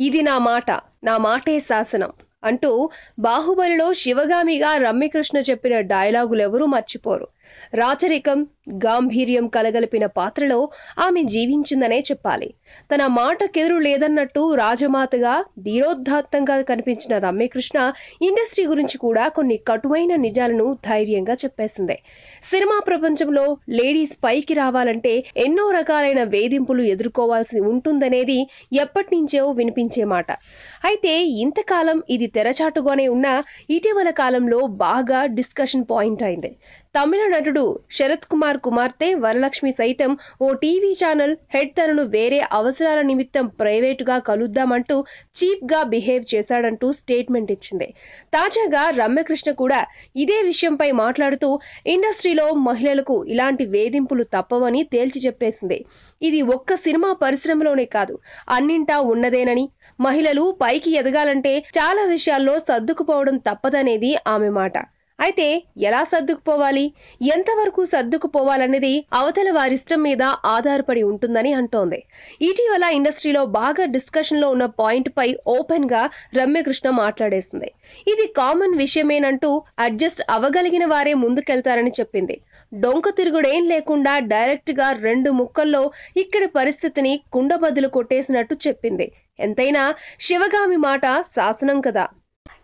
ఇది నా మాట నా మాటే శాసనం అంటూ బాహుబలిలో శివగామిగా రమ్యకృష్ణ చెప్పిన డైలాగులెవరూ మర్చిపోరు. రాచరికం గాంభీర్యం కలగలిపిన పాత్రలో ఆమె జీవించిందనే చెప్పాలి. తన మాటకెదురు లేదన్నట్టు రాజమాతగా ధీరోద్ధాత్తంగా కనిపించిన రమ్యకృష్ణ ఇండస్ట్రీ గురించి కూడా కొన్ని కటువైన నిజాలను ధైర్యంగా చెప్పేసింది. సినిమా ప్రపంచంలో లేడీస్ పైకి రావాలంటే ఎన్నో రకాలైన వేధింపులు ఎదుర్కోవాల్సి ఉంటుందనేది ఎప్పటి నుంచో వినిపించే మాట. అయితే ఇంతకాలం ఇది తెరచాటుగానే ఉన్న ఇటీవల కాలంలో బాగా డిస్కషన్ పాయింట్ అయింది. తమిళ నటుడు శరత్ కుమార్ కుమార్తె వరలక్ష్మి సైతం ఓ టీవీ ఛానల్ హెడ్ తనను వేరే అవసరాల నిమిత్తం ప్రైవేటుగా కలుద్దామంటూ చీప్గా బిహేవ్ చేశాడంటూ స్టేట్మెంట్ ఇచ్చింది. తాజాగా రమ్యకృష్ణ కూడా ఇదే విషయంపై మాట్లాడుతూ ఇండస్ట్రీలో మహిళలకు ఇలాంటి వేధింపులు తప్పవని తేల్చి చెప్పేసింది. ఇది ఒక్క సినిమా పరిశ్రమలోనే కాదు అన్నింటా ఉన్నదేనని. మహిళలు పైకి ఎదగాలంటే చాలా విషయాల్లో సర్దుకుపోవడం తప్పదనేది ఆమె మాట. అయితే ఎలా సర్దుకుపోవాలి? ఎంతవరకు సర్దుకుపోవాలనేది అవతల వారిష్టం మీద ఆధారపడి ఉంటుందని అంటోంది. ఇటీవల ఇండస్ట్రీలో బాగా డిస్కషన్లో ఉన్న పాయింట్ పై ఓపెన్గా రమ్యకృష్ణ మాట్లాడేసింది. ఇది కామన్ విషయమేనంటూ అడ్జస్ట్ అవగలిగిన వారే ముందుకెళ్తారని చెప్పింది. డొంక తిరుగుడేం లేకుండా డైరెక్ట్గా రెండు ముక్కల్లో ఇక్కడి పరిస్థితిని కుండబద్దలు కొట్టేసినట్టు చెప్పింది. ఎంతైనా శివగామి మాట శాసనం కదా.